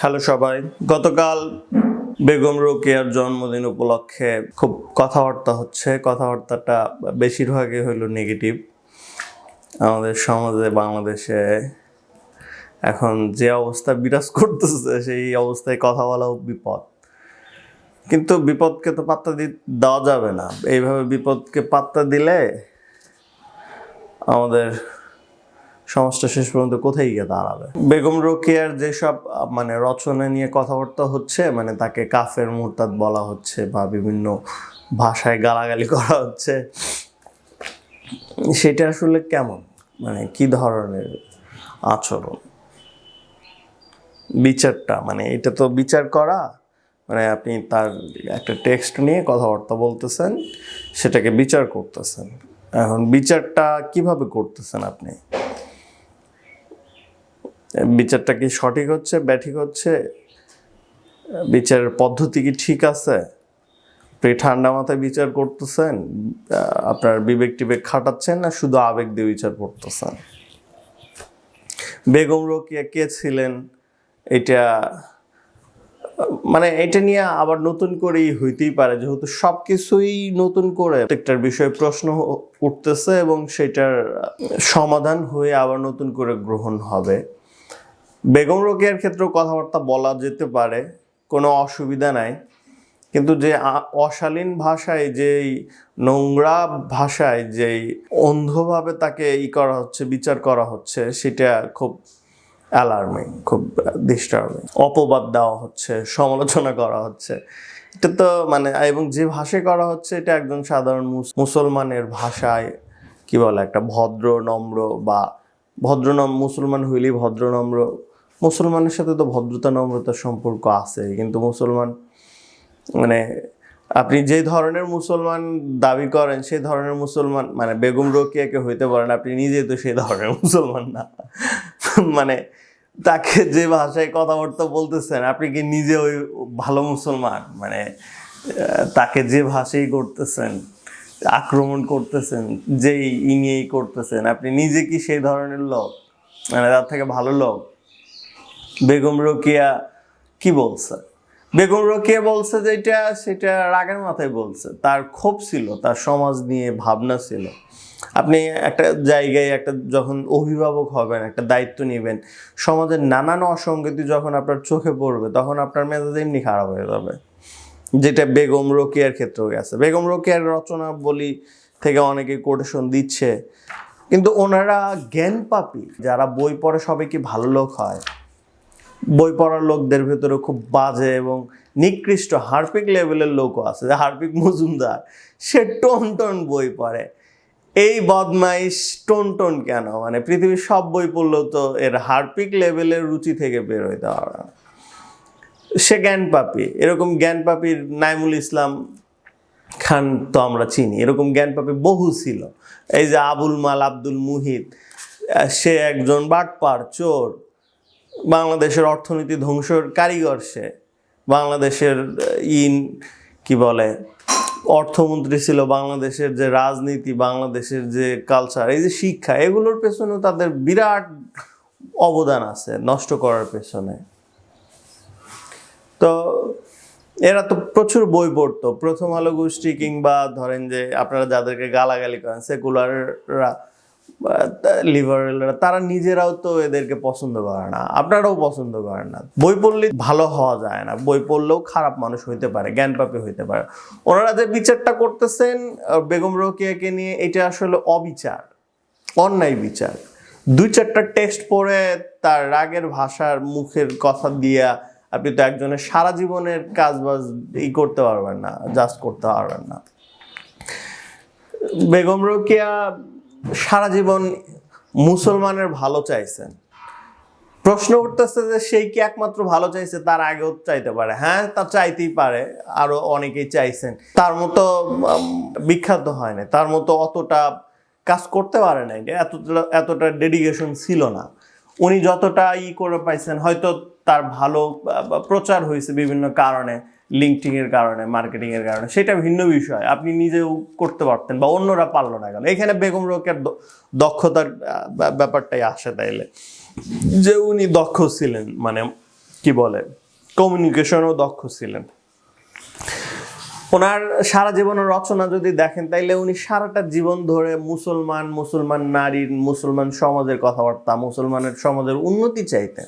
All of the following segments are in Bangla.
হ্যালো সবাই। গতকাল বেগম রোকেয়ার জন্মদিন উপলক্ষে খুব কথাবার্তা হচ্ছে। কথাবার্তাটা বেশিরভাগই হইল নেগেটিভ আমাদের সমাজে, বাংলাদেশে এখন যে অবস্থা বিরাজ করতেছে, সেই অবস্থায় কথা বলাও বিপদ। কিন্তু বিপদকে তো পাত্তা দি দেওয়া যাবে না। এইভাবে বিপদকে পাত্তা দিলে আমাদের সমাজটা শেষ পর্যন্ত কোথায় গিয়ে দাঁড়াবে? বেগম রোকেয়ার যেসব মানে রচনা নিয়ে কথাবার্তা হচ্ছে মানে তাকে কাফের মুরতাদ বলা হচ্ছে বা বিভিন্ন ভাষায় গালাগালি করা হচ্ছে, সেটা আসলে কেমন? মানে কি ধরনের আচরণ? বিচারটা মানে এটা তো বিচার করা মানে আপনি তার একটা টেক্সট নিয়ে কথাবার্তা বলতেছেন, সেটাকে বিচার করতেছেন। এখন বিচারটা কীভাবে করতেছেন আপনি? বিচারটা কি সঠিক হচ্ছে, ব্যাঠিক হচ্ছে? বিচারের পদ্ধতি কি ঠিক আছে? আপনি ঠান্ডা মাথায় বিচার করতেছেন আপনার বিবেক টিবেক খাটাচ্ছেন না শুধু আবেগ দিয়ে বিচার করতেছেন? বেগম রোকিয়া কে ছিলেন? এটা মানে এটা নিয়ে আবার নতুন করেই হইতেই পারে, যেহেতু সব কিছুই নতুন করে প্রত্যেকটার বিষয়ে প্রশ্ন উঠতেছে এবং সেটার সমাধান হয়ে আবার নতুন করে গ্রহণ হবে। বেগম রোকেয়ার ক্ষেত্রেও কথাবার্তা বলা যেতে পারে, কোনো অসুবিধা নাই। কিন্তু যে অশালীন ভাষায়, যেই নোংরা ভাষায়, যেই অন্ধভাবে তাকে ই করা হচ্ছে, বিচার করা হচ্ছে, সেটা খুব অ্যালার্মিং খুব ডিস্টার্বিং অপবাদ দেওয়া হচ্ছে, সমালোচনা করা হচ্ছে। এটা তো মানে এবং যে ভাষায় করা হচ্ছে, এটা একজন সাধারণ মুসলমানের ভাষায়, কি বলে একটা ভদ্র, নম্র বা ভদ্র মুসলমান হইলেই ভদ্র, নম্র মুসলমানের সাথে তো ভদ্রতা, নম্রতার সম্পর্ক আছে, কিন্তু মুসলমান মানে আপনি যে ধরনের মুসলমান দাবি করেন সেই ধরনের মুসলমান মানে বেগম রোকিয়াকে হইতে পারেন, আপনি নিজেই তো সেই ধরনের মুসলমান না। মানে তাকে যে ভাষায় কথাবার্তা বলতেছেন, আপনি কি নিজে ওই ভালো মুসলমান? মানে তাকে যে ভাষাই করতেছেন, আক্রমণ করতেছেন, যেই ই নিয়েই করতেছেন, আপনি নিজে কি সেই ধরনের লোক? মানে তার থেকে ভালো লোক? বেগম রোকিয়া কি বলছে? বেগম রোকিয়া বলছে যেটা, সেটা রাগের মাথায় বলছে। তার ক্ষোভ ছিল, তার সমাজ নিয়ে ভাবনা ছিল। আপনি একটা জায়গায় একটা যখন অভিভাবক হবেন, একটা দায়িত্ব নেবেন, সমাজের নানান অসঙ্গতি যখন আপনার চোখে পড়বে, তখন আপনার মেজাজ এমনি খারাপ হয়ে যাবে। যেটা বেগম রোকেয়ার ক্ষেত্রেও গেছে। বেগম রোকেয়ার রচনা বলি থেকে অনেকে কোটেশন দিচ্ছে। কিন্তু ওনারা জ্ঞান পাপি যারা বই পড়ে সবাই কি ভালো লোক হয়? বই পড়ার লোকদের ভেতরে খুব বাজে এবং নিকৃষ্ট হার্পিক লেভেলের লোকও আছে, যে হার্পিক মজুমদার, সে টন টন বই পড়ে। এই বদমাইশ টন টন কেন? মানে পৃথিবীর সব বই পড়লেও তো এর হার্পিক লেভেলের রুচি থেকে বের হইতে পারে সে জ্ঞান পাপি, এরকম জ্ঞান পাপির নাইমুল ইসলাম খান তো আমরা চিনি, এরকম জ্ঞান পাপি বহু ছিল। এই যে আবুল মাল আব্দুল মুহিত, সে একজন বাটপার, চোর বাংলাদেশের অর্থনীতি ধ্বংসের কারিগর সে। বাংলাদেশের ইন, কি বলে, অর্থমন্ত্রী ছিল বাংলাদেশের যে রাজনীতি, বাংলাদেশের যে কালচার এই যে শিক্ষা, এগুলোর পেছনেও তাদের বিরাট অবদান আছে নষ্ট করার পেছনে। তো এরা তো প্রচুর বই পড়তো। প্রথম আলো গোষ্ঠী কিংবা ধরেন যে আপনারা যাদেরকে গালাগালি করেন সেকুলাররা লিবারেলরা তারা নিজেরাও তো এদেরকে পছন্দ করে না, আপনারাও পছন্দ করেন না। বই পড়লে ভালো হওয়া যায় না, বই পড়লেও খারাপ মানুষ হইতে পারে, জ্ঞানপাপী হইতে পারে। ওনারা যে বিচারটা করতেছেন বেগম রোকিয়াকে নিয়ে, এটা আসলে অবিচার, অন্যায় বিচার। দুই চারটা টেক্সট পড়ে তার রাগের ভাষার মুখের কথা দিয়া আপনি তো একজনের সারা জীবনের কাজ বাজ ই করতে পারবেন না জাস্ট করতে পারবেন না। বেগম রোকেয়া সারা জীবন মুসলমানের ভালো চাইছেন। প্রশ্ন উঠতেছে যে সেই কি একমাত্র ভালো চাইছে? তার আগেও চাইতে পারে। হ্যাঁ তা চাইতেই পারে। আরও অনেকেই চাইছেন। তার মতো বিখ্যাত হয় না তার মতো অতটা কাজ করতে পারে নাই। এতটা এতটা ডেডিকেশন ছিল না। উনি যতটা ই করে পাইছেন, হয়তো তার ভালো প্রচার হয়েছে বিভিন্ন কারণে। লিঙ্কটিং এর কারণে মার্কেটিং এর কারণে, সেটা ভিন্ন বিষয়। আপনি নিজেও করতে পারতেন বা অন্যরা পারল না কেন। এখানে বেগম রোকের দক্ষতার ব্যাপারটাই আসে তাইলে। যে উনি দক্ষ ছিলেন মানে কি বলে কমিউনিকেশনও দক্ষ ছিলেন। ওনার সারা জীবনের রচনা যদি দেখেন, তাইলে উনি সারাটা জীবন ধরে মুসলমান মুসলমান নারীর মুসলমান সমাজের কথাবার্তা, মুসলমানের সমাজের উন্নতি চাইতেন।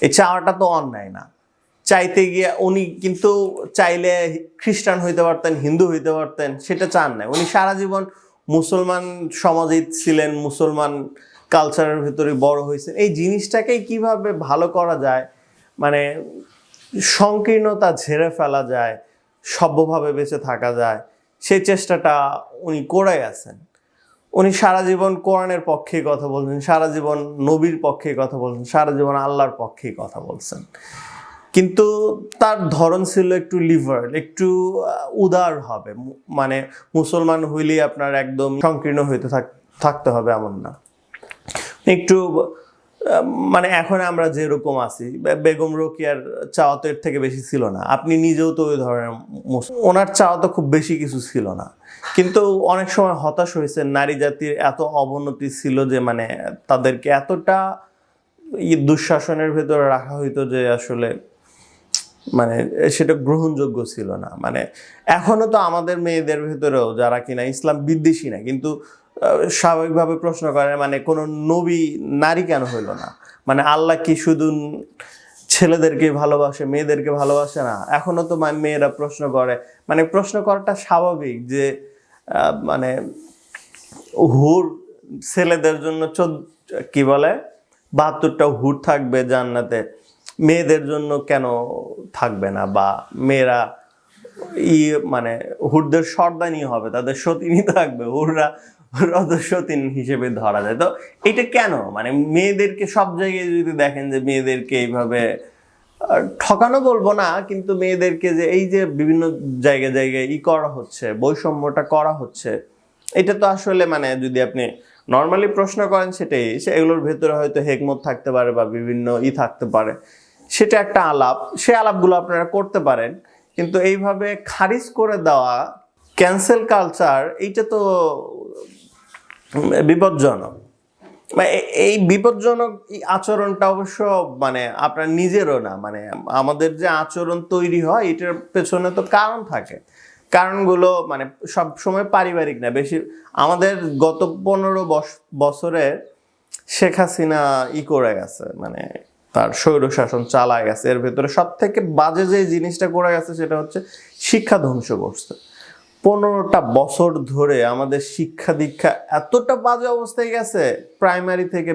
এই চাওয়াটা তো অন্যায় না। চাইতে গিয়ে উনি কিন্তু চাইলে খ্রিস্টান হইতে পারতেন, হিন্দু হইতে পারতেন, সেটা চান না উনি সারা জীবন মুসলমান সমাজে ছিলেন, মুসলমান কালচারের ভিতরে বড় হয়েছেন। এই জিনিসটাকেই কীভাবে ভালো করা যায় মানে সংকীর্ণতা ঝেড়ে ফেলা যায়, সভ্যভাবে বেঁচে থাকা যায় সেই চেষ্টাটা উনি করে আছেন উনি সারা জীবন কোরআনের পক্ষে কথা বলছেন, সারা জীবন নবীর পক্ষে কথা বলছেন, সারা জীবন আল্লাহর পক্ষে কথা বলছেন। কিন্তু তার ধরন ছিল একটু লিভার একটু উদার হবে। মানে মুসলমান হইলেই আপনার একদম সংকীর্ণ হইতে থাক- থাকতে হবে এমন না। একটু মানে এখন আমরা যেরকম আছি বেগম রোকিয়ার চাওয়া তো এর থেকে বেশি ছিল না। আপনি নিজেও তো ওই ধরনের ওনার চাওয়া তো খুব বেশি কিছু ছিল না। কিন্তু অনেক সময় হতাশ হয়েছে নারী জাতির এত অবনতি ছিল যে মানে তাদেরকে এতটা দুঃশাসনের ভেতরে রাখা হইতো যে, আসলে মানে সেটা গ্রহণযোগ্য ছিল না। মানে এখনও তো আমাদের মেয়েদের ভেতরেও যারা কিনা ইসলাম বিদ্বেষী না, কিন্তু স্বাভাবিকভাবে প্রশ্ন করে মানে কোনো নবী, নারী কেন হইল না? মানে আল্লাহ কি শুধু ছেলেদেরকে ভালোবাসে, মেয়েদেরকে ভালোবাসে না? এখনও তো মেয়েরা প্রশ্ন করে। মানে প্রশ্ন করাটা স্বাভাবিক যে মানে হুর ছেলেদের জন্য চোদ্দ, কি বলে? বাহাত্তরটা হুর থাকবে জান্নাতে। মেয়েদের জন্য কেন থাকবে না? বা মেয়েরা ই মানে হুরদের সর্দানি হবে, তাদের সতীনই থাকবে, হুররা রদ সতীন হিসেবে ধরা যায়। তো এটা কেন? মানে মেয়েদেরকে সব জায়গায় যদি দেখেন যে মেয়েদেরকে এইভাবে ঠকানো বলব না, কিন্তু মেয়েদেরকে যে এই যে বিভিন্ন জায়গায় জায়গায় ই করা হচ্ছে, বৈষম্যটা করা হচ্ছে, এটা তো আসলে মানে যদি আপনি নর্মালি প্রশ্ন করেন সেটাই, সে এগুলোর ভেতরে হয়তো হেকমত থাকতে পারে বা বিভিন্ন ই থাকতে পারে। সেটা একটা আলাপ। সে আলাপগুলো আপনারা করতে পারেন। কিন্তু এইভাবে খারিজ করে দেওয়া ক্যান্সেল কালচার এইটা তো বিপজ্জনক। মানে এই বিপজ্জনক আচরণটা অবশ্য মানে আপনার নিজেরও না। মানে আমাদের যে আচরণ তৈরি হয়, এটার পেছনে তো কারণ থাকে। কারণগুলো মানে সব সময় পারিবারিক না। বেশি আমাদের গত পনেরো বছরে শেখ হাসিনা ই করে গেছে। মানে তার স্বৈর শাসন চালায় গেছে। এর ভেতরে সব থেকে বাজে যে জিনিসটা করে গেছে সেটা হচ্ছে শিক্ষা ধ্বংস করছে। পনেরোটা বছর ধরে আমাদের শিক্ষা দীক্ষা এতটা বাজে অবস্থায় গেছে প্রাইমারি থেকে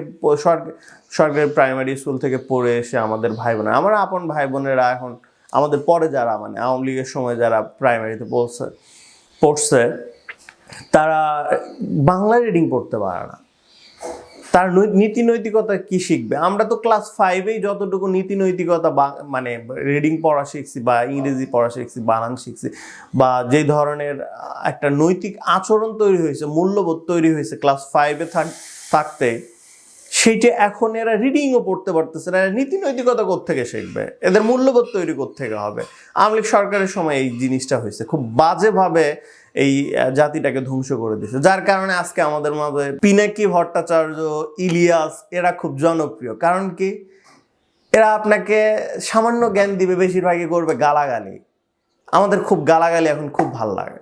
সরকার প্রাইমারি স্কুল থেকে পড়ে এসে আমাদের ভাই বোনেরা আমার আপন ভাই বোনেরা এখন আমাদের পরে যারা মানে আওয়ামী লীগের সময় যারা প্রাইমারিতে পড়ছে পড়ছে, তারা বাংলা রিডিং পড়তে পারে না। তার নীতি নৈতিকতা কি শিখবে? আমরা তো ক্লাস ফাইভেই যতটুকু নীতি নৈতিকতা মানে রিডিং পড়া শিখছি বা ইংরেজি পড়া শিখছি বানান শিখছি বা যে ধরনের একটা নৈতিক আচরণ তৈরি হয়েছে, মূল্যবোধ তৈরি হয়েছে ক্লাস ফাইভে থাকতে, সেইটা এখন এরা রিডিংও পড়তে পারতেছে না নীতি নৈতিকতা থেকে শিখবে? এদের মূল্যবোধ তৈরি থেকে হবে? আওয়ামী লীগ সরকারের সময় এই জিনিসটা হয়েছে। খুব বাজেভাবে এই জাতিটাকে ধ্বংস করে দিয়েছে। যার কারণে আজকে আমাদের মাঝে পিনাকি ভট্টাচার্য, ইলিয়াস, এরা খুব জনপ্রিয়। কারণ কি? এরা আপনাকে সামান্য জ্ঞান দিবে, বেশিরভাগই করবে গালাগালি। আমাদের খুব গালাগালি এখন খুব ভালো লাগে।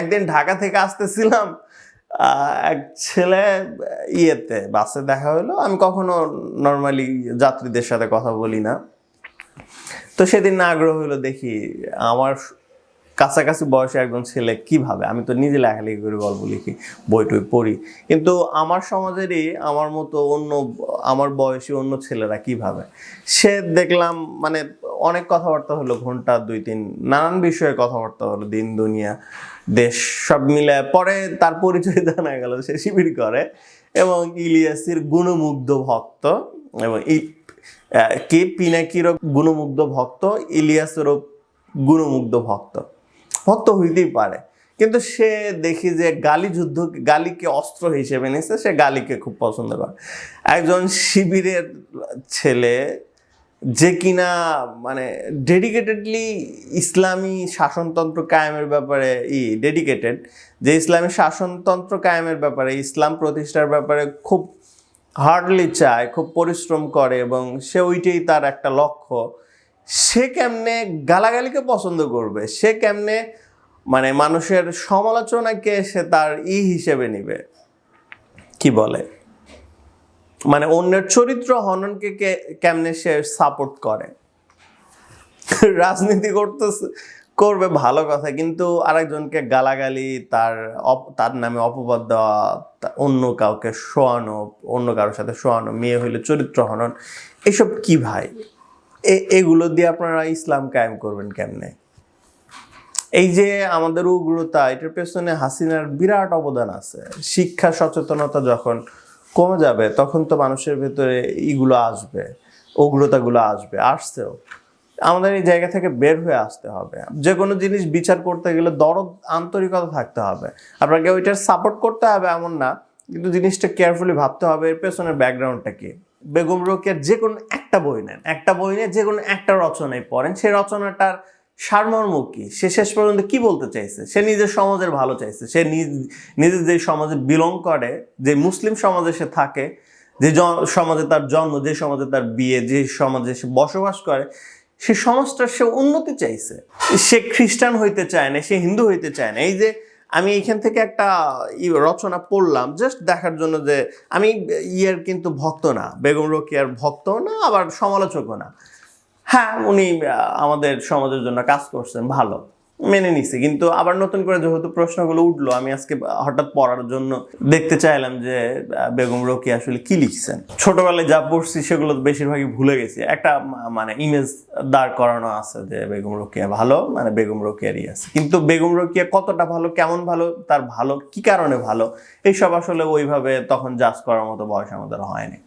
একদিন ঢাকা থেকে আসতেছিলাম এক ছেলে ইয়েতে, বাসে দেখা হলো আমি কখনো নর্মালি যাত্রীদের সাথে কথা বলি না। তো সেদিন আগ্রহ হলো দেখি আমার কাছাকাছি বয়সে একজন ছেলে কীভাবে? আমি তো নিজে লেখালেখি করে, গল্প লিখি, বই টই পড়ি। কিন্তু আমার সমাজেরই আমার মতো অন্য, আমার বয়সী অন্য ছেলেরা কীভাবে? সে দেখলাম মানে অনেক কথাবার্তা হলো, ঘণ্টা, দুই, তিন, নানান বিষয়ে কথাবার্তা হলো, দিন, দুনিয়া, দেশ, সব মিলে পরে তার পরিচয় জানা গেল সে শিবির করে এবং ইলিয়াসের গুণমুগ্ধ ভক্ত এবং কে পিনাকিরও গুণমুগ্ধ ভক্ত, ইলিয়াসেরও গুণমুগ্ধ ভক্ত। ভক্ত হইতেই পারে। কিন্তু সে দেখি যে গালি যুদ্ধ, গালিকে অস্ত্র হিসেবে নিছে, সে গালিকে খুব পছন্দ করে। একজন শিবিরের ছেলে যে কিনা মানে ডেডিকেটেডলি ইসলামী শাসনতন্ত্র কায়েমের ব্যাপারে ই ডেডিকেটেড যে ইসলামী শাসনতন্ত্র কায়েমের ব্যাপারে, ইসলাম প্রতিষ্ঠার ব্যাপারে খুব হার্ডলি চায়, খুব পরিশ্রম করে এবং সে ওইটাই তার একটা লক্ষ্য। সে কেমনে গালাগালিকে পছন্দ করবে? সে কেমনে মানে মানুষের সমালোচনাকে সে তার ই হিসেবে নিবে? কি বলে? মানে অন্যের চরিত্র হননকে কেমনে সে সাপোর্ট করে? রাজনীতি করতেছে করবে ভালো কথা, কিন্তু আরেকজনকে গালাগালি, তার তার নামে অপবাদ দেওয়া অন্য কাউকে শোয়ানো, অন্য কারোর সাথে শোয়ানো, মেয়ে হইলে চরিত্র হনন, এসব কি ভাই? এগুলো দিয়ে আপনারা ইসলাম কায়েম করবেন কেমনে? এই যে আমাদের উগ্রতা, এটার পেছনে হাসিনার বিরাট অবদান আছে। শিক্ষা সচেতনতা যখন কমে যাবে, তখন তো মানুষের ভেতরে ইগুলো আসবে, উগ্রতাগুলো আসবে, আসছেও। আমাদের এই জায়গা থেকে বের হয়ে আসতে হবে। যে কোনো জিনিস বিচার করতে গেলে দরদ, আন্তরিকতা থাকতে হবে। আপনাকে ওইটার সাপোর্ট করতে হবে এমন না, কিন্তু জিনিসটা কেয়ারফুলি ভাবতে হবে, এর পেছনের ব্যাকগ্রাউন্ডটা কি? বেগম রোকের যে কোনো একটা বই নেন, একটা বই নিয়ে যে কোনো একটা রচনায় পড়েন সেই রচনাটার সারমর্ম কি? সে শেষ পর্যন্ত কি বলতে চাইছে? সে নিজের সমাজের ভালো চাইছে। সে নিজ- নিজে যে সমাজে বিলং করে, যে মুসলিম সমাজে সে থাকে, যে সমাজে তার জন্ম, যে সমাজে তার বিয়ে, যে সমাজে সে বসবাস করে, সে সমাজটার সে উন্নতি চাইছে। সে খ্রিস্টান হইতে চায় না, সে হিন্দু হইতে চায় না। এই যে আমি এইখান থেকে একটা রচনা পড়লাম জাস্ট দেখার জন্য যে আমি ইয়ের কিন্তু ভক্ত না, বেগম রোকিয়ার ভক্ত না, আবার সমালোচকও না। হ্যাঁ উনি আমাদের সমাজের জন্য কাজ করছেন, ভালো। মেনে নিছি। কিন্তু আবার নতুন করে যেহেতু প্রশ্নগুলো উঠল, আমি আজকে হঠাৎ পড়ার জন্য দেখতে চাইলাম যে বেগম রোকি আসলে কি লিখছেন? ছোটবেলায় যা পড়ছি সেগুলো বেশিরভাগই ভুলে গেছি। একটা মানে ইমেজ দাঁড় করানো আছে যে, বেগম রোকিয়া ভালো মানে বেগম রোকিয়ারই আছে। কিন্তু বেগম রোকিয়া কতটা ভালো, কেমন ভালো, তার ভালো কি কারণে ভালো, এইসব আসলে ওইভাবে তখন জাজ করার মতো বয়স আমাদের হয়নি।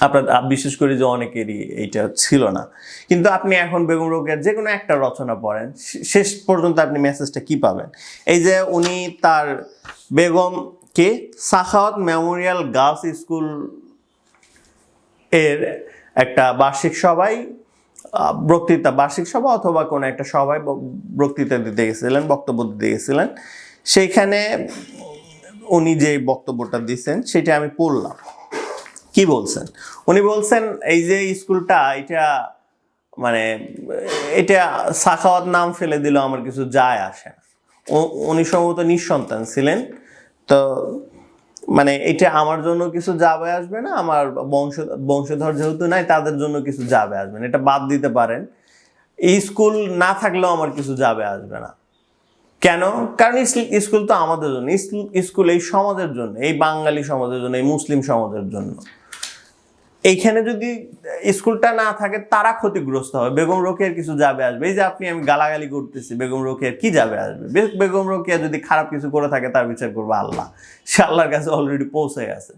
আপনার বিশেষ করে যে অনেকেরই এইটা ছিল না। কিন্তু আপনি এখন বেগম রোকের যে কোনো একটা রচনা পড়েন শেষ পর্যন্ত আপনি মেসেজটা কি পাবেন? এই যে উনি তার বেগম কে সাখাওয়াত মেমোরিয়াল গার্লস স্কুলের একটা বার্ষিক আহ, বক্তৃতা বার্ষিক সভা অথবা কোনো একটা সভায় বক্তৃতা দিতে গেছিলেন বক্তব্য দিতে গেছিলেন। সেইখানে উনি যে বক্তব্যটা দিচ্ছেন সেটা আমি পড়লাম। কি বলছেন? উনি বলছেন, এই যে স্কুলটা, এটা মানে এটা সাখাওয়াত নাম ফেলে দিল, আমার কিছু যায় আসে উনি সম্ভবত নিঃসন্তান ছিলেন। তো মানে এটা আমার জন্য কিছু যাবে আসবে না, আমার বংশ, বংশধর যেহেতু নাই, তাদের জন্য কিছু যাবে আসবে না। এটা বাদ দিতে পারেন। এই স্কুল না থাকলেও আমার কিছু যাবে আসবে না। কেন? কারণ স্কুল তো আমাদের জন্য। স্কুল এই সমাজের জন্য, এই বাঙালি সমাজের জন্য, এই মুসলিম সমাজের জন্য। এইখানে যদি স্কুলটা না থাকে, তারা ক্ষতিগ্রস্ত হবে। বেগম রোকেয়ার কিছু যাবে আসবে। এই যে আপনি, আমি গালাগালি করতেছি, বেগম রোকেয়ার কি যাবে আসবে? বেগম রোকেয়া যদি খারাপ কিছু করে থাকে, তার বিচার করবে আল্লাহ। সে আল্লাহর কাছে অলরেডি পৌঁছে গেছে।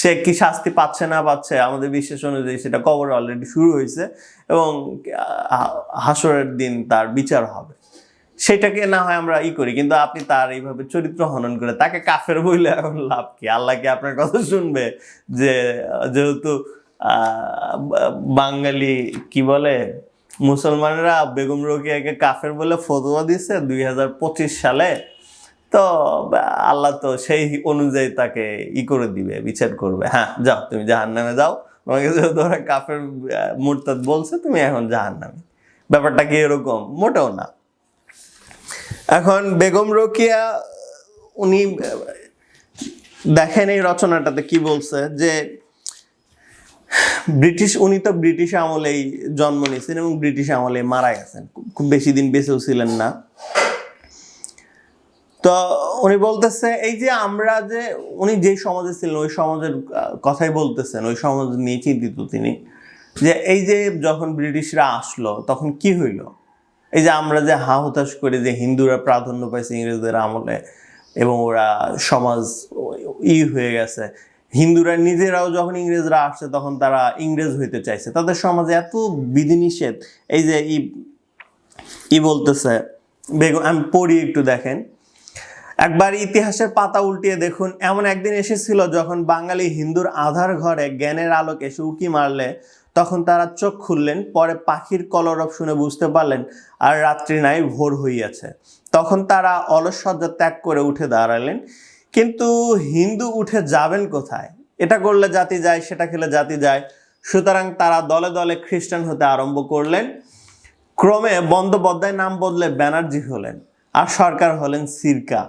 সে কি শাস্তি পাচ্ছে না পাচ্ছে, আমাদের বিশ্বাস অনুযায়ী সেটা কবর অলরেডি শুরু হয়েছে এবং হাসরের দিন তার বিচার হবে। সেটাকে না হয় আমরা ই করি, কিন্তু আপনি তার এইভাবে চরিত্র হনন করে তাকে কাফের বইলে এখন লাভ কি? আল্লাহ কি আপনার কথা শুনবে? যে, যেহেতু বাঙালি কি বলে, মুসলমানরা বেগম রোকিয়াকে কাফের বলে ফতোয়া দিছে দুই হাজার পঁচিশ সালে, তো আল্লাহ তো সেই অনুযায়ী তাকে ই করে দিবে, বিচার করবে। হ্যাঁ যাও, তুমি জাহান নামে যাও। তোমাকে যেহেতু ওরা কাফের মুরতাদ বলছে, তুমি এখন জাহান নামে ব্যাপারটা কি এরকম? মোটেও না। এখন বেগম রোকিয়া, উনি দেখেন এই রচনাটাতে কি বলছে যে, ব্রিটিশ, উনি তো ব্রিটিশ আমলেই জন্ম নিয়েছেন এবং ব্রিটিশ আমলে মারা গেছেন খুব- বেশি দিন বেঁচেও ছিলেন না। তো উনি বলতেছে, এই যে আমরা যে, উনি যে সমাজে ছিলেন, ওই সমাজের কথাই বলতেছেন, ওই সমাজ নিয়ে চিন্তিত তিনি। যে এই যে যখন ব্রিটিশরা আসলো, তখন কি হইল? এই যে আমরা যে হা হতাশ করে যে হিন্দুরা প্রাধান্য পাইছে ইংরেজদের আমলে এবং ওরা সমাজ ই হয়ে গেছে, হিন্দুরা নিজেরাও যখন ইংরেজরা আসছে তখন তারা ইংরেজ হইতে চাইছে। তাদের সমাজে এত বিধিনিষেধ, এই যে ই বলতেছে, বেগম, আমি পড়ি একটু দেখেন। একবার ইতিহাসের পাতা উল্টিয়ে দেখুন, এমন একদিন এসেছিল যখন বাঙালি হিন্দুর আধার ঘরে জ্ঞানের আলোকে এসে উকি মারলে তখন তারা চোখ খুললেন, পরে পাখির কলরব শুনে বুঝতে পারলেন, আর রাত্রি নাই, ভোর হইয়াছে। তখন তারা অলস সজ্জা ত্যাগ করে উঠে দাঁড়ালেন। কিন্তু হিন্দু উঠে যাবেন কোথায়? এটা করলে জাতি যায়, সেটা খেলে জাতি যায়। সুতরাং তারা দলে দলে খ্রিস্টান হতে আরম্ভ করলেন। ক্রমে বন্দ্যোপাধ্যায় নাম বদলে ব্যানার্জি হলেন, আর সরকার হলেন সিরকা।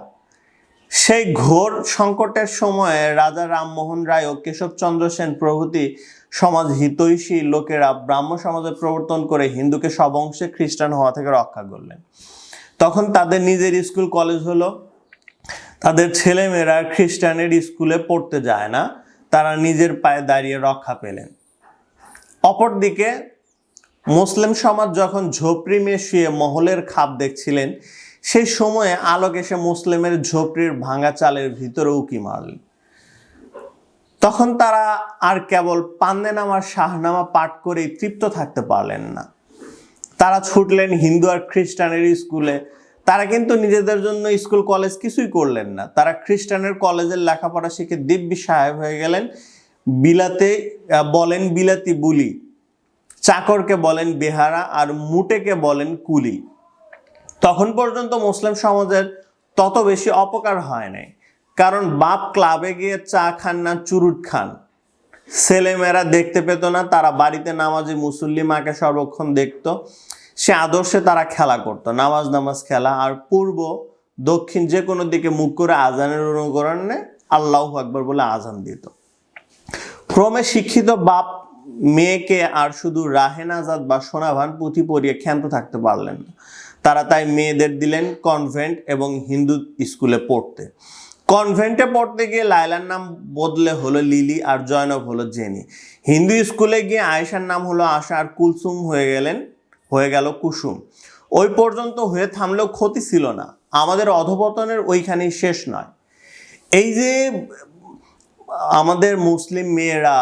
সেই ঘোর সংকটের সময়ে রাজা রামমোহন রায় ও কেশবচন্দ্র সেন প্রভৃতি সমাজ হিতৈষী লোকেরা ব্রাহ্ম সমাজে প্রবর্তন করে হিন্দুকে সব অংশে খ্রিস্টান হওয়া থেকে রক্ষা করলেন। তখন তাদের নিজের স্কুল কলেজ হলো। তাদের ছেলেমেয়েরা খ্রিস্টানের স্কুলে পড়তে যায় না, তারা নিজের পায়ে দাঁড়িয়ে রক্ষা পেলেন। অপরদিকে মুসলিম সমাজ যখন ঝোপড়ি মেয়ে শুয়ে মহলের খাপ দেখছিলেন, সেই সময়ে আলোক এসে মুসলিমের ঝোপড়ির ভাঙা চালের ভিতরে উকি মারলেন। তখন তারা আর কেবল পান্নে নামার শাহনামা পাঠ করেই তৃপ্ত থাকতে পারলেন না। তারা ছুটলেন হিন্দু আর খ্রিস্টানের স্কুলে। তারা কিন্তু নিজেদের জন্য স্কুল, কলেজ কিছুই করলেন না। তারা খ্রিস্টানের কলেজের লেখাপড়া শিখে দিব্যি সাহেব হয়ে গেলেন। বিলাতে বলেন বিলাতি বুলি, চাকরকে বলেন বেহারা আর মুটেকে বলেন কুলি। তখন পর্যন্ত মুসলিম সমাজের তত বেশি অপকার হয় নাই। কারণ বাপ ক্লাবে গিয়ে চা খান না, চুরুট খান। ছেলেমেয়েরা দেখতে পেত না, তারা বাড়িতে নামাজি মুসল্লি মাকে সর্বক্ষণ দেখত। সে আদর্শে তারা খেলা করত, নামাজ নামাজ খেলা। আর পূর্ব, দক্ষিণ যে কোনো দিকে মুখ করে আজানের অনুকরণে আল্লাহ আকবর বলে আজান দিত। ক্রমে শিক্ষিত বাপ মেয়েকে আর শুধু রাহেন আজাদ বা সোনাভান পুঁথি পরিয়ে ক্ষান্ত থাকতে পারলেন না। তারা তাই মেয়েদের দিলেন কনভেন্ট এবং হিন্দু স্কুলে পড়তে। কনভেন্টে পড়তে গিয়ে লায়লার নাম বদলে হলো লিলি আর জয়নব হলো জেনি। হিন্দু স্কুলে গিয়ে আয়েশার নাম হলো আশা আর কুলসুম হয়ে গেলেন, হয়ে গেল কুসুম। ওই পর্যন্ত হয়ে থামলেও ক্ষতি ছিল না। আমাদের অধপতনের ওইখানেই শেষ নয়। এই যে আমাদের মুসলিম মেয়েরা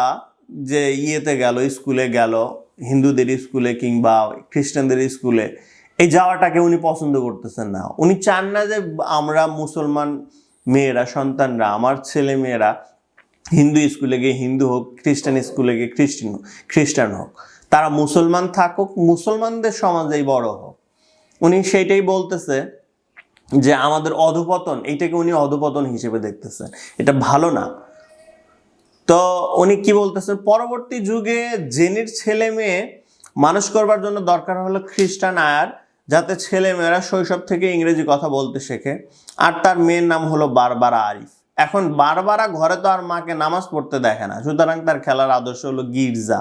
যে ইয়েতে গেল, স্কুলে গেল, হিন্দুদের স্কুলে কিংবা খ্রিস্টানদের স্কুলে, এই যাওয়াটাকে উনি পছন্দ করতেছেন না। উনি চান না যে আমরা মুসলমান মেয়েরা, সন্তানরা, আমার ছেলে মেয়েরা হিন্দু স্কুলে গিয়ে হিন্দু হোক, খ্রিস্টান স্কুলে গিয়ে খ্রিস্টান হোক খ্রিস্টান হোক, তারা মুসলমান থাকুক, মুসলমানদের সমাজেই বড় হোক। উনি সেইটাই বলতেছে যে আমাদের অধপতন, এইটাকে উনি অধপতন হিসেবে দেখতেছেন এটা ভালো না। তো উনি কি বলতেছেন পরবর্তী যুগে জেনির ছেলে মেয়ে মানুষ করবার জন্য দরকার হলো খ্রিস্টান আয়ার যাতে ছেলে মেয়েরা শৈশব থেকে ইংরেজি কথা বলতে শেখে। আর তার মেয়ের নাম হলো বারবারা আরিফ। এখন বারবারা ঘরে তো আর মাকে নামাজ পড়তে দেখে না। সুতরাং তার খেলার আদর্শ হলো গির্জা।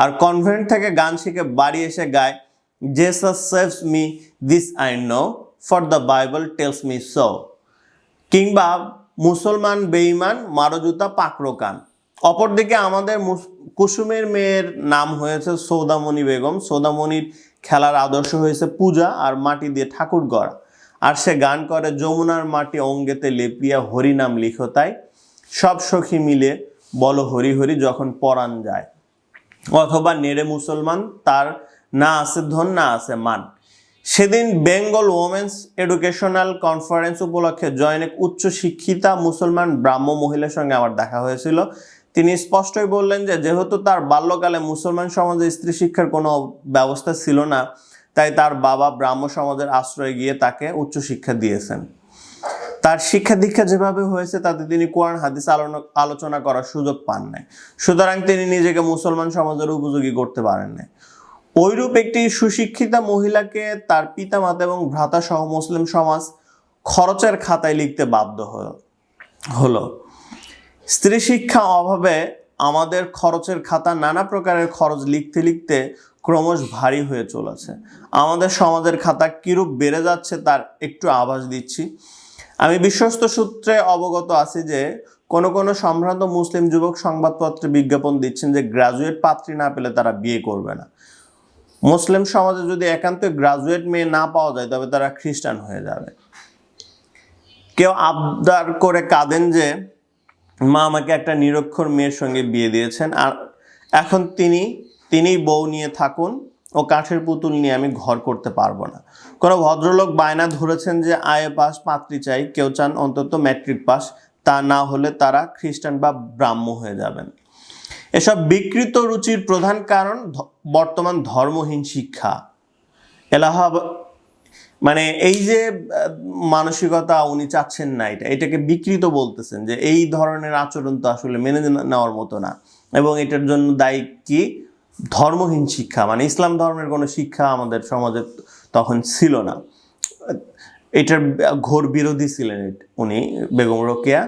আর কনভেন্ট থেকে গান শিখে বাড়ি এসে গায় Jesus saves me this I know for the Bible tells me so কিংবা, মুসলমান বেঈমান, মারজুতা পাকরোকান অপরদিকে আমাদের কুসুমের মেয়ের নাম হয়েছে সৌদামণি বেগম। সৌদামণির খেলার আদর্শ হয়েছে পূজা আর মাটি দিয়ে ঠাকুর গড়া। আর সে গান করে, যমুনার মাটি অঙ্গেতে লেপিয়া হরি নাম লিখো তাই। সব সখী মিলে বলো হরি হরি যখন পরাণ যায়। অথবা নেড়ে মুসলমান, তার না আছে ধন, না আছে মান। সেদিন বেঙ্গল ওমেন্স এডুকেশনাল কনফারেন্স উপলক্ষে জয়নেক উচ্চ শিক্ষিতা মুসলমান, ব্রাহ্ম মহিলার সঙ্গে আমার দেখা হয়েছিল। তিনি স্পষ্টই বললেন যে, যেহেতু তার বাল্যকালে মুসলমান সমাজে স্ত্রী শিক্ষার কোনো ব্যবস্থা ছিল না, তাই তার বাবা ব্রাহ্ম সমাজের আশ্রয়ে গিয়ে তাকে উচ্চ শিক্ষা দিয়েছেন। তার শিক্ষা দীক্ষা যেভাবে হয়েছে, তাতে তিনি কোরআন, হাদিস আলোচনা- করার সুযোগ পান নাই। সুতরাং তিনি নিজেকে মুসলমান সমাজের উপযোগী করতে পারেন নাই। ওইরূপ একটি সুশিক্ষিতা মহিলাকে তার পিতামাতা এবং ভ্রাতা সহ মুসলিম সমাজ খরচের খাতায় লিখতে বাধ্য হলো হলো। স্ত্রী শিক্ষা অভাবে আমাদের খরচের খাতা নানা প্রকারের খরচ লিখতে লিখতে ক্রমশ ভারী হয়ে চলেছে। আমাদের সমাজের খাতা কিরূপ বেড়ে যাচ্ছে তার একটু আভাস দিচ্ছি। আমি বিশ্বস্ত সূত্রে অবগত আছি যে, কোনো কোনো সম্ভ্রান্ত মুসলিম যুবক সংবাদপত্রে বিজ্ঞাপন দিচ্ছেন যে, গ্রাজুয়েট পাত্রী না পেলে তারা বিয়ে করবে না। মুসলিম সমাজে যদি একান্ত গ্রাজুয়েট মেয়ে না পাওয়া যায়, তবে তারা খ্রিস্টান হয়ে যাবে। কেউ আবদার করে কাঁদেন যে মা আমাকে একটা নিরক্ষর মেয়ের সঙ্গে বিয়ে দিয়েছেন আর এখন তিনি, তিনিই বউ নিয়ে থাকুন ও কাঠের পুতুল নিয়ে আমি ঘর করতে পারব না। কোনো ভদ্রলোক বায়না ধরেছেন যে আয়ে পাস পাত্রী চাই, কেউ চান অন্তত ম্যাট্রিক পাস তা না হলে তারা খ্রিস্টান বা ব্রাহ্ম হয়ে যাবেন। এসব বিকৃত রুচির প্রধান কারণ বর্তমান ধর্মহীন শিক্ষা। এলাহাবাদ মানে এই যে মানসিকতা উনি চাচ্ছেন না এটা, এটাকে বিকৃত বলতেছেন যে এই ধরনের আচরণ তো আসলে মেনে নেওয়ার মতো না। এবং এটার জন্য দায়ী কি? ধর্মহীন শিক্ষা মানে ইসলাম ধর্মের কোনো শিক্ষা আমাদের সমাজে তখন ছিল না। এটার ঘোর বিরোধী ছিলেন উনি, বেগম রোকেয়া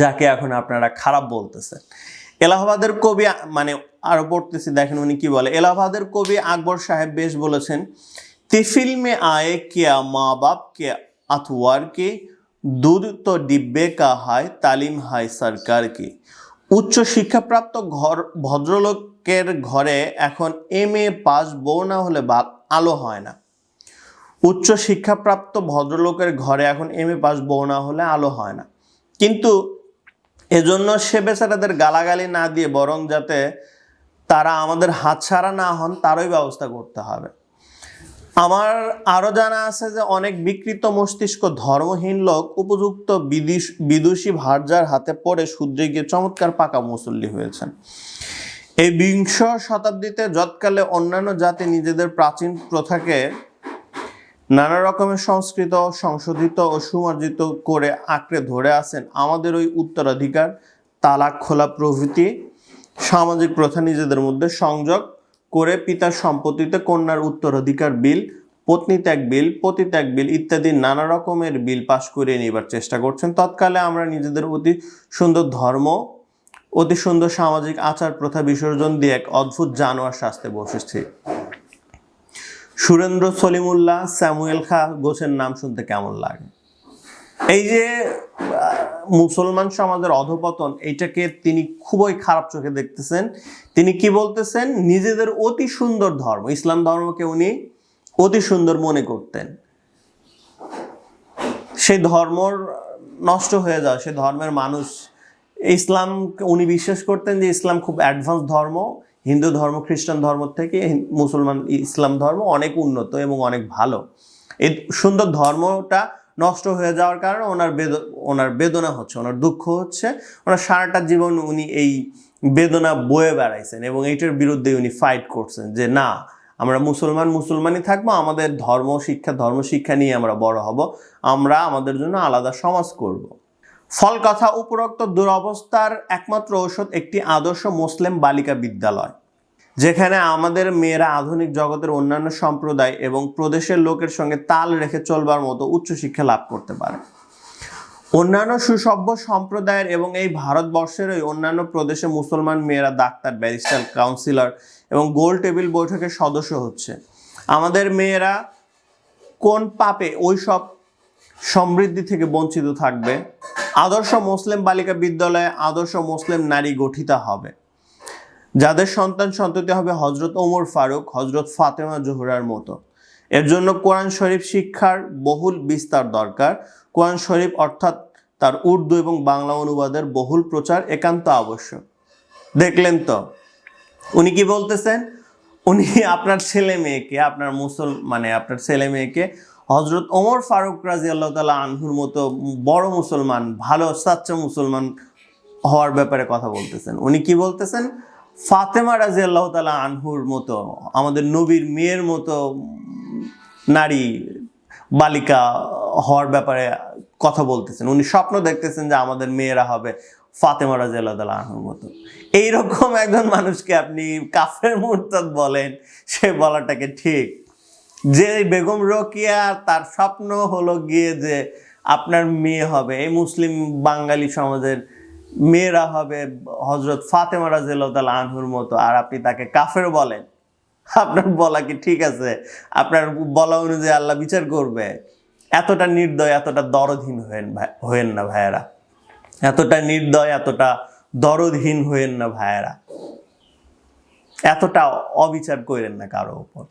যাকে এখন আপনারা খারাপ বলতেছেন। এলাহাবাদের কবি মানে আরও পড়তেছি, দেখেন উনি কি বলে, এলাহাবাদের কবি আকবর সাহেব বেশ বলেছেন তিফিল মে আয়ে কিয়া মা বাপ কে আথওয়ার কে দুধ তো ডিব্বে কা হায় তালিম হায় সরকার কি উচ্চ শিক্ষাপ্রাপ্ত ঘর ভদ্রলোকের ঘরে এখন এম এ পাস বউ না হলে বা আলো হয় না উচ্চ শিক্ষাপ্রাপ্ত ভদ্রলোকের ঘরে এখন এম এ পাস বউ না হলে আলো হয় না কিন্তু এজন্য সে বেচারাদের গালাগালি না দিয়ে বরং যাতে তারা আমাদের হাতছাড়া না হন তারই ব্যবস্থা করতে হবে আমার আরও জানা আছে যে অনেক বিকৃত মস্তিষ্ক ধর্মহীন লোক উপযুক্ত বিদেশ বিদুষী ভার্যার হাতে পড়ে সূর্যে গিয়ে চমৎকার পাকা মুসল্লি হয়েছেন। এই বিংশ শতাব্দীতে যৎকালে অন্যান্য জাতি নিজেদের প্রাচীন প্রথাকে নানা রকমের সংস্কৃত, সংশোধিত ও সুমার্জিত করে আঁকড়ে ধরে আছেন। আমাদের ওই উত্তরাধিকার, তালাক খোলা প্রভৃতি, সামাজিক প্রথা নিজেদের মধ্যে সংযোগ করে পিতার সম্পত্তিতে কন্যার উত্তরাধিকার বিল পত্নী ত্যাগ বিল পতি ত্যাগ বিল ইত্যাদি নানা রকমের বিল পাশ করিয়ে নেবার চেষ্টা করছেন। তৎকালে আমরা নিজেদের অতি সুন্দর ধর্ম, অতি সুন্দর সামাজিক আচার প্রথা বিসর্জন দিয়ে এক অদ্ভুত জানোয়ার শাস্তে বসেছি। সুরেন্দ্র সলিমুল্লাহ, স্যামুয়েল খা গোছের নাম শুনতে কেমন লাগে? এই যে মুসলমান সমাজের অধপতন, এইটাকে তিনি খুবই খারাপ চোখে দেখতেছেন। তিনি কি বলতেছেন? নিজেদের অতি সুন্দর ধর্ম, ইসলাম ধর্মকে উনি অতি সুন্দর মনে করতেন। সেই ধর্ম নষ্ট হয়ে যাওয়া সে ধর্মের মানুষ, ইসলাম, উনি বিশ্বাস করতেন যে ইসলাম খুব অ্যাডভান্স ধর্ম, হিন্দু ধর্ম, খ্রিস্টান ধর্ম থেকে মুসলমান ইসলাম ধর্ম অনেক উন্নত এবং অনেক ভালো। এই সুন্দর ধর্মটা নষ্ট হয়ে যাওয়ার কারণে ওনার বেদ, ওনার বেদনা হচ্ছে, ওনার দুঃখ হচ্ছে ওনার সারাটা জীবন উনি এই বেদনা বয়ে বেড়াইছেন এবং এইটার বিরুদ্ধে উনি ফাইট করছেন যে, না, আমরা মুসলমান, মুসলমানই থাকব, আমাদের ধর্ম, শিক্ষা ধর্ম শিক্ষা নিয়ে আমরা বড় হব, আমরা আমাদের জন্য আলাদা সমাজ করব। ফল কথা উপরোক্ত দুরবস্থার একমাত্র ঔষধ একটি আদর্শ মুসলিম বালিকা বিদ্যালয় যেখানে আমাদের মেয়েরা আধুনিক জগতের অন্যান্য সম্প্রদায় এবং প্রদেশের লোকের সঙ্গে তাল রেখে চলবার মতো উচ্চশিক্ষা লাভ করতে পারে। অন্যান্য সুসভ্য সম্প্রদায়ের এবং এই ভারতবর্ষের ওই অন্যান্য প্রদেশে মুসলমান মেয়েরা ডাক্তার, ব্যারিস্টার, কাউন্সিলর এবং গোল টেবিল বৈঠকের সদস্য হচ্ছে। আমাদের মেয়েরা কোন পাপে ওই সব সমৃদ্ধি থেকে বঞ্চিত থাকবে? আদর্শ মুসলিম বালিকা বিদ্যালয়ে আদর্শ মুসলিম নারী গঠিতা হবে। যাদের সন্তান সন্ততি হবে হজরত ওমর ফারুক হজরত ফাতেমা জোহরার মতো। এর জন্য কোরআন শরীফ শিক্ষার বহুল বিস্তার দরকার। কোরআন শরীফ অর্থাৎ তার উর্দু এবং বাংলা অনুবাদের বহুল প্রচার একান্ত আবশ্যক। দেখলেন তো, উনি কি বলতেছেন? উনি আপনার ছেলে মেয়েকে, আপনার মুসল মানে আপনার ছেলে মেয়েকে হজরত ওমর ফারুক রাজি আল্লাহ তালা আনহুর মতো বড় মুসলমান, ভালো সাচ্চা মুসলমান হওয়ার ব্যাপারে কথা বলতেছেন। উনি কি বলতেছেন? ফাতেমা রাজি আল্লাহ তালা আনহুর মতো, আমাদের নবীর মেয়ের মতো নারী বালিকা হওয়ার ব্যাপারে কথা বলতেছেন। উনি স্বপ্ন দেখতেছেন যে আমাদের মেয়েরা হবে ফাতেমা রাজি আল্লাহ তালা আনহুর মতো। এইরকম একজন মানুষকে আপনি কাফের মুরতাদ বলেন, সে বলাটাকে ঠিক। যে বেগম রোকিয়া, তার স্বপ্ন হলো গিয়ে যে আপনার মেয়ে হবে। এই মুসলিম বাঙালি সমাজের মেয়েরা হবে হজরত ফাতেমা তাআলা আনহুর মতো, আর আপনি তাকে কাফের বলেন। আপনার বলা কি ঠিক আছে? আপনার বলা অনুযায়ী আল্লাহ বিচার করবে। এতটা নির্দয়, এতটা দরদহীন হয়েন হয়েন না ভাইয়েরা। এতটা নির্দয়, এতটা দরদহীন হয়েন না ভাইয়েরা। এতটা অবিচার করেন না কারও উপর।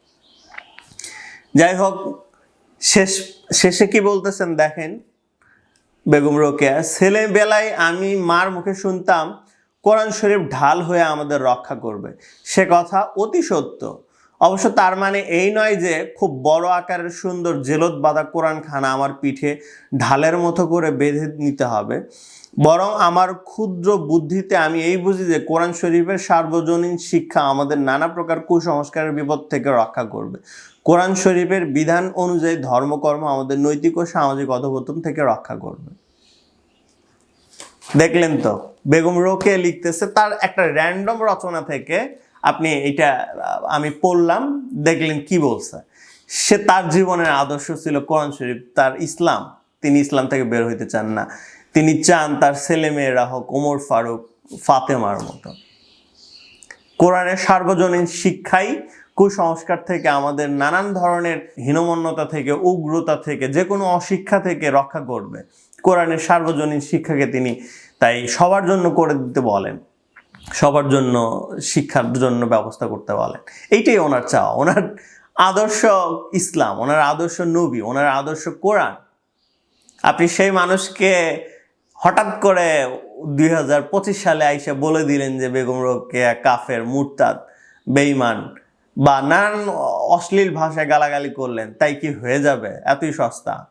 যাই হোক, শেষ, শেষে কি বলতেছেন দেখেন বেগম রোকেয়া ছেলেবেলায় আমি মার মুখে শুনতাম, কোরআন শরীফ ঢাল হয়ে আমাদের রক্ষা করবে। সে কথা অতি সত্য। অবশ্য তার মানে এই নয় যে খুব বড় আকারের সুন্দর জেলত বাঁধা কোরআন খানা আমার পিঠে ঢালের মতো করে বেঁধে নিতে হবে। বরং আমার ক্ষুদ্র বুদ্ধিতে আমি এই বুঝি যে কোরআন শরীফের সার্বজনীন শিক্ষা আমাদের নানা প্রকার কুসংস্কারের বিপদ থেকে রক্ষা করবে। কোরআন শরীফের বিধান অনুযায়ী ধর্মকর্ম আমাদের নৈতিক ও সামাজিক অধপতন থেকে রক্ষা করবে। দেখলেন তো, বেগম রোকে লিখতেছে, তার একটা র্যান্ডম রচনা থেকে আপনি এটা আমি পড়লাম, দেখলেন কি বলছে। সে তার জীবনের আদর্শ ছিল কোরআন শরীফ, তার ইসলাম। তিনি ইসলাম থেকে বের হইতে চান না। তিনি চান তার ছেলে মেয়েরা হোক, ওমর ফারুক, ফাতেমার মতো। কোরআনের সার্বজনীন শিক্ষাই কুসংস্কার থেকে আমাদের নানান ধরনের হীনমন্যতা থেকে, উগ্রতা থেকে, যে কোনো অশিক্ষা থেকে রক্ষা করবে। কোরআনের সার্বজনীন শিক্ষাকে তিনি তাই সবার জন্য করে দিতে বলেন। সবার জন্য, শিক্ষার জন্য ব্যবস্থা করতে বলেন এইটাই ওনার চাওয়া। ওনার আদর্শ ইসলাম, ওনার আদর্শ নবী, ওনার আদর্শ কোরআন। আপনি সেই মানুষকে হঠাৎ করে দুই হাজার পঁচিশ সালে আইসা বলে দিলেন যে বেগম রোকেয়া, কাফের, মুরতাদ বেইমান বা নানান অশ্লীল ভাষায় গালাগালি করলেন, তাই কি হয়ে যাবে? এতই সস্তা।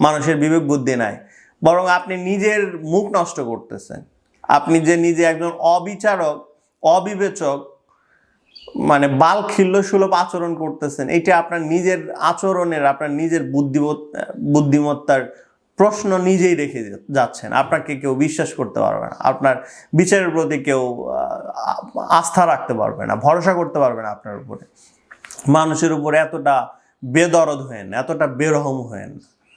মানুষের বিবেক বুদ্ধি নাই। বরং আপনি নিজের মুখ নষ্ট করতেছেন। আপনি যে নিজে একজন অবিচারক, অবিবেচক মানে বাল খিল্ল সুলভ আচরণ করতেছেন এটা আপনার নিজের আচরণের, আপনার নিজের বুদ্ধিমত বুদ্ধিমত্তার প্রশ্ন নিজেই রেখে যাচ্ছেন। আপনাকে কেউ বিশ্বাস করতে পারবে না। আপনার বিচারের প্রতি কেউ আস্থা রাখতে পারবে না, ভরসা করতে পারবে না আপনার উপরে। মানুষের উপরে এতটা বেদরদ হয়েন এতটা বেরহম হয়েন